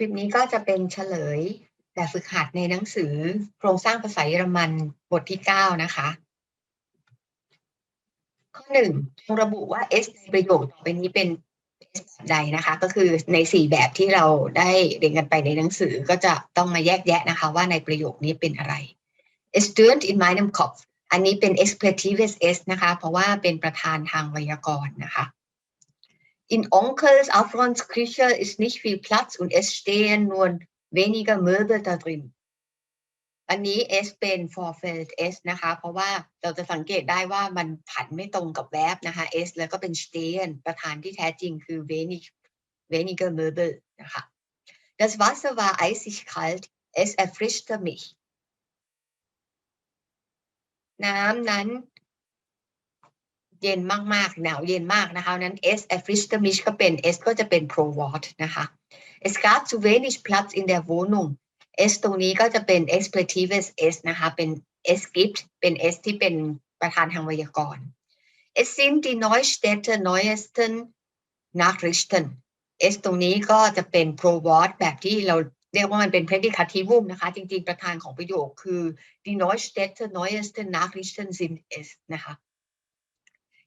ลิปนี้ก็จะเป็นเฉลยแบบฝึกหัดในหนังสือโครงสร้างภาษาเยอรมันบทที่ 9 นะคะ ข้อหนึ่งจงระบุว่า S ในประโยคต่อไปนี้เป็น S แบบใดนะคะ ก็คือใน 4 แบบที่เราได้เรียนกันไปในหนังสือก็จะต้องมาแยกแยะนะคะ ว่าในประโยคนี้เป็นอะไร Es stöhnt in meinem Kopf อันนี้เป็น expletive S นะคะ เพราะว่าเป็นประธานทางไวยากรณ์นะคะ In Onkels Afrons Küche ist nicht viel Platz und es stehen nur weniger Möbel da drin อันนี้ S เป็น forfeit S นะคะ เพราะว่าเราจะสังเกตได้ว่ามันผันไม่ตรงกับ verb นะคะ S แล้วก็เป็น stehen ประธานที่แท้จริงคือ wenig weniger Möbel นะคะ Das Wasser war eisig kalt es erfrischte mich น้ำนั้น เย็นมากๆ หนาวเย็นมากนะคะนั้น S erfrischte mich ก็เป็น S ก็จะเป็น pro wort นะคะ Es gab zu wenig Platz in der Wohnung S ตรงนี้ก็จะเป็น expletives S นะคะ เป็น S gibt เป็น S ที่เป็นประธานทางไวยากรณ์ Es sind die Neustädte neuesten Nachrichten S ตรงนี้ก็จะเป็น pro wort แบบที่เราเรียกว่ามันเป็น predicativum นะคะ จริงๆ ประธานของประโยคคือ die Neustädte neuesten Nachrichten sind S นะคะ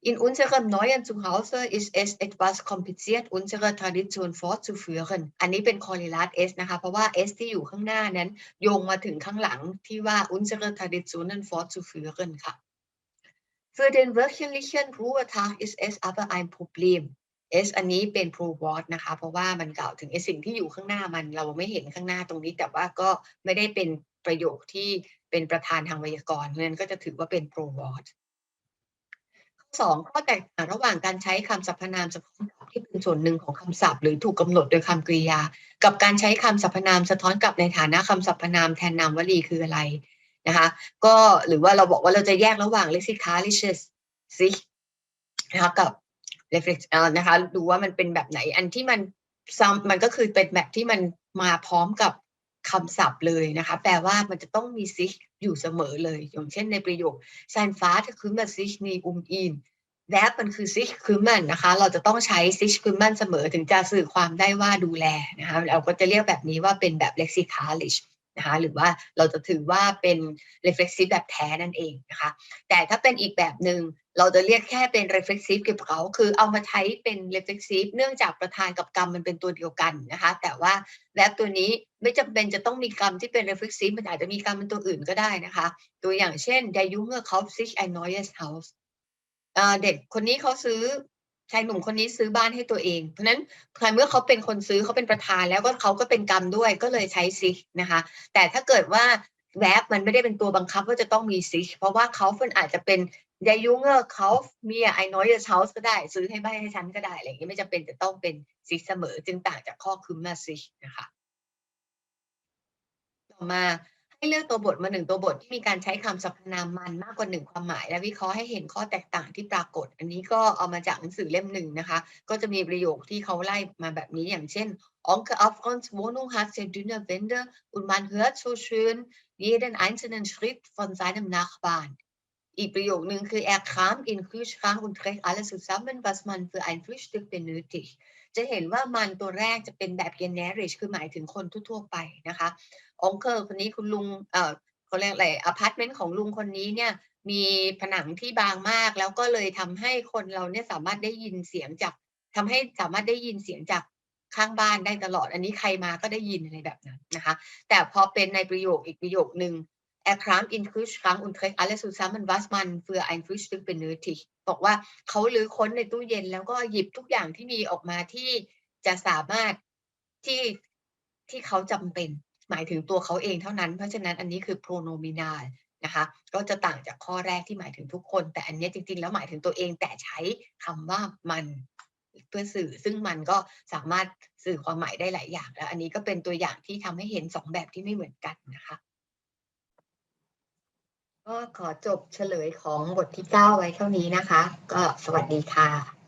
In unserem neuen Zuhause ist es etwas kompliziert, unsere Tradition fortzuführen. อันนี้เป็น Korrelat S นะคะ เพราะว่า S ที่อยู่ข้างหน้านั้นโยงมาถึงข้างหลังที่ว่า unsere Traditionen fortzuführen ค่ะ Für den wöchentlichen Ruhetag ist es aber ein Problem. S อันนี้เป็น pro word นะคะ เพราะว่ามันกล่าวถึงไอ้สิ่งที่อยู่ข้างหน้ามันเราไม่เห็นข้างหน้าตรงนี้ แต่ว่าก็ไม่ได้เป็นประโยคที่เป็นประธานทางไวยากรณ์เพราะฉะนั้นก็จะถือว่าเป็น pro word สองข้อแตกต่างระหว่างการใช้คำสรรพนามสะท้อนกลับที่เป็นส่วนหนึ่งของคำศัพท์ หรือถูกกำหนดโดยคำกริยา กับการใช้คำสรรพนามสะท้อนกลับในฐานะคำสรรพนามแทนนามวลีคืออะไรนะคะก็หรือว่าเราบอกว่าเราจะแยกระหว่าง lexicalisches sich นะคะกับ reflex นะคะดูว่ามันเป็นแบบไหนอันที่มันซ้ำมันก็คือเป็นแบบที่มันมาพร้อมกับ คำศัพท์เลยนะคะ แปลว่ามันจะต้องมีซิกอยู่เสมอเลย อย่างเช่นในประโยคซานฟ้าคือมาซิกนีอุมอินแวบมันคือซิกคือมันนะคะ เราจะต้องใช้ซิกคือมันเสมอถึงจะสื่อความได้ว่าดูแลนะคะเราก็จะเรียกแบบนี้ว่าเป็นแบบ lexicalisch นะคะหรือว่าเราจะถือว่าเป็น reflexive แบบแท้นั่นเองนะคะ แต่ถ้าเป็นอีกแบบหนึ่งเราจะเรียกแค่เป็น reflexive เก็บเขาคือเอามาใช้เป็น reflexive เนื่องจากประธานกับกรรมมันเป็นตัวเดียวกันนะคะ แต่ว่าแวบตัวนี้ไม่จำเป็นจะต้องมีกรรมที่เป็น reflexive มันอาจจะมีกรรมเป็นตัวอื่นก็ได้นะคะ ตัวอย่างเช่น der Junge kauft sich ein neues Haus เด็กคนนี้เขาซื้อ ชายหนุ่มคนนี้ซื้อบ้านให้ตัวเอง เพราะนั้นเมื่อเขาเป็นคนซื้อเขาเป็นประธานแล้วก็เขาก็เป็นกรรมด้วยก็เลยใช้ซิกนะคะ แต่ถ้าเกิดว่าแวบมันไม่ได้เป็นตัวบังคับว่าจะต้องมีซิกเพราะว่าเขาเป็นอาจจะเป็นยายุงเกอร์เขามีไอ้น้อยเชาส์ก็ได้ ซื้อให้บ้านให้ฉันก็ได้อะไรอย่างนี้ไม่จำเป็นจะต้องเป็นซิกเสมอจึงต่างจากข้อคืมมาซิกนะคะ ต่อมา เลือกตัวบทมาหนึ่งตัวบทที่มีการใช้คำสรรพนามมันมากกว่าหนึ่งความหมาย และวิเคราะห์ให้เห็นข้อแตกต่างที่ปรากฏ อันนี้ก็เอามาจากหนังสือเล่มหนึ่งนะคะ ก็จะมีประโยคที่เขาไล่มาแบบนี้อย่างเช่น Onkel Afrons Wohnung hat sehr dünne Wände und man hört so schön jeden einzelnen Schritt von seinem Nachbarn อีกประโยคนึงคือ er kam in Kühlschrank und trägt alles zusammen was man für ein Frühstück benötigt จะเห็นว่ามันตัวแรกจะเป็นแบบ generic คือหมายถึงคนทั่วๆไปนะคะองเคิลคนนี้คุณลุงเอ่อเขาเรียกอะไรอพาร์ตเมนต์ของลุงคนนี้เนี่ยมีผนังที่บางมาก แล้วก็เลยทำให้คนเราเนี่ยสามารถได้ยินเสียงจากทำให้สามารถได้ยินเสียงจากข้างบ้านได้ตลอด อันนี้ใครมาก็ได้ยินอะไรแบบนั้นนะคะ แต่พอเป็นในประโยคอีกประโยคนึง Er kramt in Kühlschrank und trägt alles zusammen was man für ein Frühstück benötigt บอกว่าเขาลื้อค้นในตู้เย็นแล้วก็หยิบทุกอย่างที่มีออกมาที่จะสามารถที่ที่เขาจำเป็น หมายถึงตัวเขาเองเท่านั้น เพราะฉะนั้นอันนี้คือ pronominal นะคะ ก็จะต่างจากข้อแรกที่หมายถึงทุกคน แต่อันนี้จริงๆ แล้วหมายถึงตัวเองแต่ใช้คำว่ามันเพื่อสื่อซึ่งมันก็สามารถสื่อความหมายได้หลายอย่าง แล้วอันนี้ก็เป็นตัวอย่างที่ทำให้เห็นสองแบบที่ไม่เหมือนกันนะคะ ก็ขอจบเฉลยของบทที่ 9 ไว้เท่านี้นะคะ ก็สวัสดีค่ะ